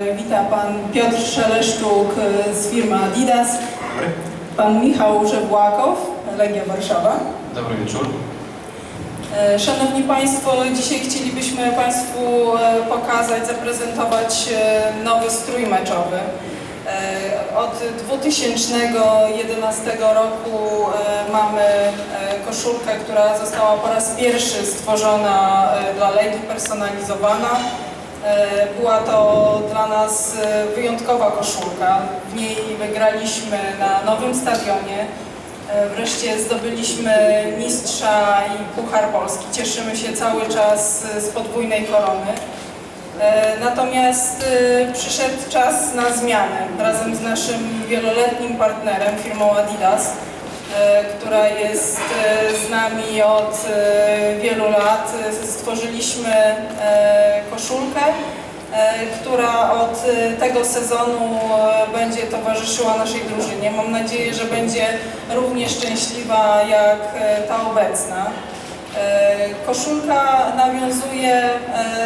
Wita pan Piotr Szeleszczuk e, z firmy Adidas, Dobry. pan Michał Żebłakow, Legia Warszawa. Dobry wieczór. E, Szanowni Państwo, dzisiaj chcielibyśmy Państwu e, pokazać, zaprezentować nowy strój meczowy. Od 2011 roku mamy koszulkę, która została po raz pierwszy stworzona dla Legii, personalizowana. E, Była to dla nas e, wyjątkowa koszulka. W niej wygraliśmy na nowym stadionie. E, Wreszcie zdobyliśmy mistrza i Puchar Polski. Cieszymy się cały czas z podwójnej korony. Natomiast przyszedł czas na zmianę razem z naszym wieloletnim partnerem, firmą Adidas, która jest z nami od e, wielu lat. Stworzyliśmy e, koszulkę, e, która od tego sezonu będzie towarzyszyła naszej drużynie. Mam nadzieję, że będzie równie szczęśliwa jak ta obecna. Koszulka nawiązuje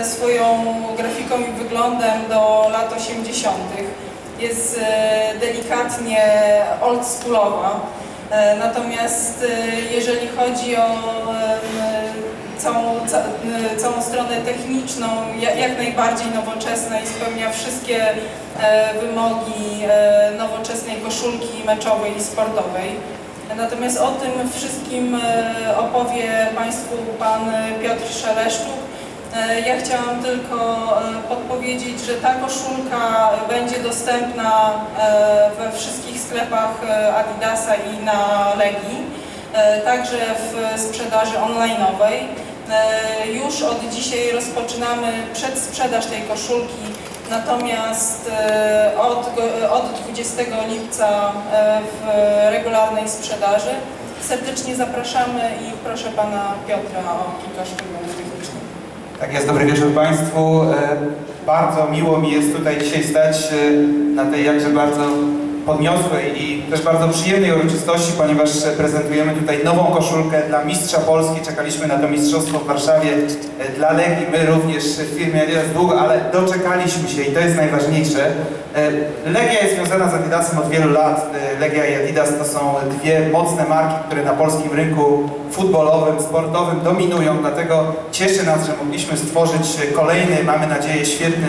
swoją grafiką i wyglądem do lat 80. Jest delikatnie oldschoolowa. E, Natomiast e, jeżeli chodzi o całą, ca, e, całą stronę techniczną, ja- jak najbardziej nowoczesna i spełnia wszystkie wymogi nowoczesnej koszulki meczowej i sportowej. Natomiast o tym wszystkim opowie Państwu Pan Piotr Szeleszczuk. Ja chciałam tylko podpowiedzieć, że ta koszulka będzie dostępna we wszystkich sklepach e, Adidasa i na Legii, e, także w sprzedaży online'owej. E, Już od dzisiaj rozpoczynamy przedsprzedaż tej koszulki, natomiast od, od 20 lipca w regularnej sprzedaży. Serdecznie zapraszamy i proszę Pana Piotra o kilka szczegółów. Tak jest, dobry wieczór Państwu. Bardzo miło mi jest tutaj dzisiaj stać na tej jakże bardzo podniosłej i też bardzo przyjemnej uroczystości, ponieważ prezentujemy tutaj nową koszulkę dla Mistrza Polski. Czekaliśmy na to mistrzostwo w Warszawie e, dla Legii. My również w firmie Adidas długo, ale doczekaliśmy się i to jest najważniejsze. E, Legia jest związana z Adidasem od wielu lat. E, Legia i Adidas to są dwie mocne marki, które na polskim rynku futbolowym, sportowym dominują, dlatego cieszy nas, że mogliśmy stworzyć kolejny, mamy nadzieję, świetny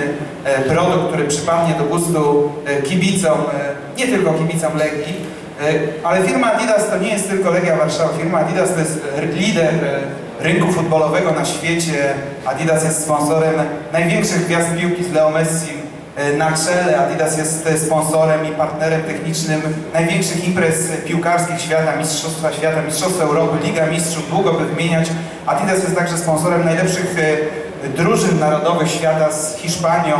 produkt, który przypadnie do gustu kibicom, e, nie tylko kibicom Legii, e, ale firma Adidas to nie jest tylko Legia Warszawa, firma Adidas to jest r- lider e, rynku futbolowego na świecie, Adidas jest sponsorem największych gwiazd piłki z Leo Messi, E, na czele. Adidas jest e, sponsorem i partnerem technicznym największych imprez piłkarskich świata, Mistrzostwa Świata, Mistrzostwa Europy, Liga Mistrzów, długo by wymieniać. Adidas jest także sponsorem najlepszych e, drużyn narodowych świata z Hiszpanią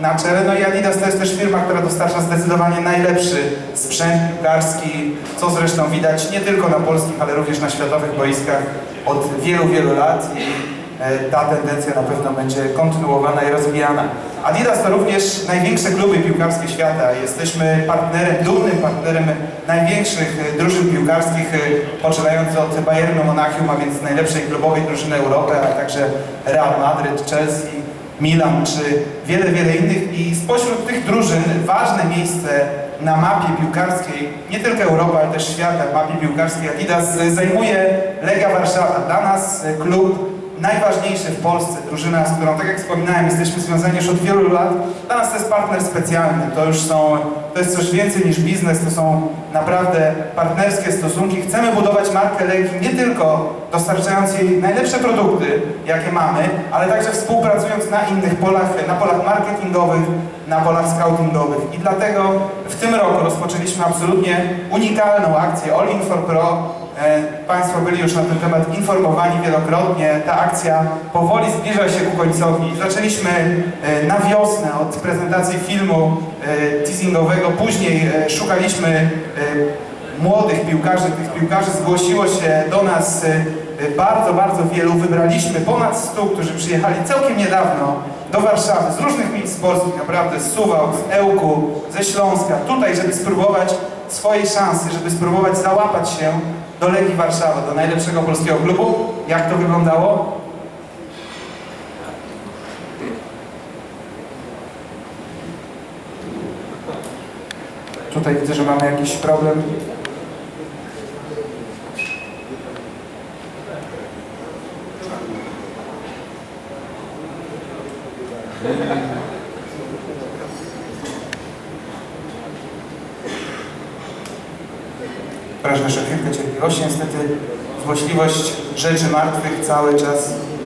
na czele. No i Adidas to jest też firma, która dostarcza zdecydowanie najlepszy sprzęt piłkarski, co zresztą widać nie tylko na polskich, ale również na światowych boiskach od wielu, wielu lat. I E, ta tendencja na pewno będzie kontynuowana i rozwijana. Adidas to również największe kluby piłkarskie świata. Jesteśmy partnerem, dumnym partnerem największych e, drużyn piłkarskich, e, poczynając od Bayernu Monachium, a więc najlepszej klubowej drużyny Europy, a także Real Madryt, Chelsea, Milan czy wiele, wiele innych. I spośród tych drużyn ważne miejsce na mapie piłkarskiej, nie tylko Europy, ale też świata, mapie piłkarskiej Adidas e, zajmuje Legia Warszawa. Dla nas e, klub najważniejszy w Polsce, drużyna, z którą, tak jak wspominałem, jesteśmy związani już od wielu lat. Dla nas to jest partner specjalny, to już są, to jest coś więcej niż biznes, to są naprawdę partnerskie stosunki. Chcemy budować markę Legii nie tylko dostarczając jej najlepsze produkty, jakie mamy, ale także współpracując na innych polach, na polach marketingowych, na polach scoutingowych. I dlatego w tym roku rozpoczęliśmy absolutnie unikalną akcję All In for Pro, Państwo byli już na ten temat informowani wielokrotnie. Ta akcja powoli zbliża się ku końcowi. Zaczęliśmy e, na wiosnę od prezentacji filmu e, teasingowego. Później e, szukaliśmy e, młodych piłkarzy. Tych piłkarzy zgłosiło się do nas e, e, bardzo, bardzo wielu. Wybraliśmy ponad 100, którzy przyjechali całkiem niedawno do Warszawy z różnych miejsc polskich, naprawdę z Suwałk, z Ełku, ze Śląska, tutaj, żeby spróbować swojej szansy, żeby spróbować załapać się do Legii Warszawa, do najlepszego polskiego klubu. Jak to wyglądało? Tutaj widzę, że mamy jakiś problem. Proszę jeszcze chwilkę cierpliwości. Niestety złośliwość rzeczy martwych cały czas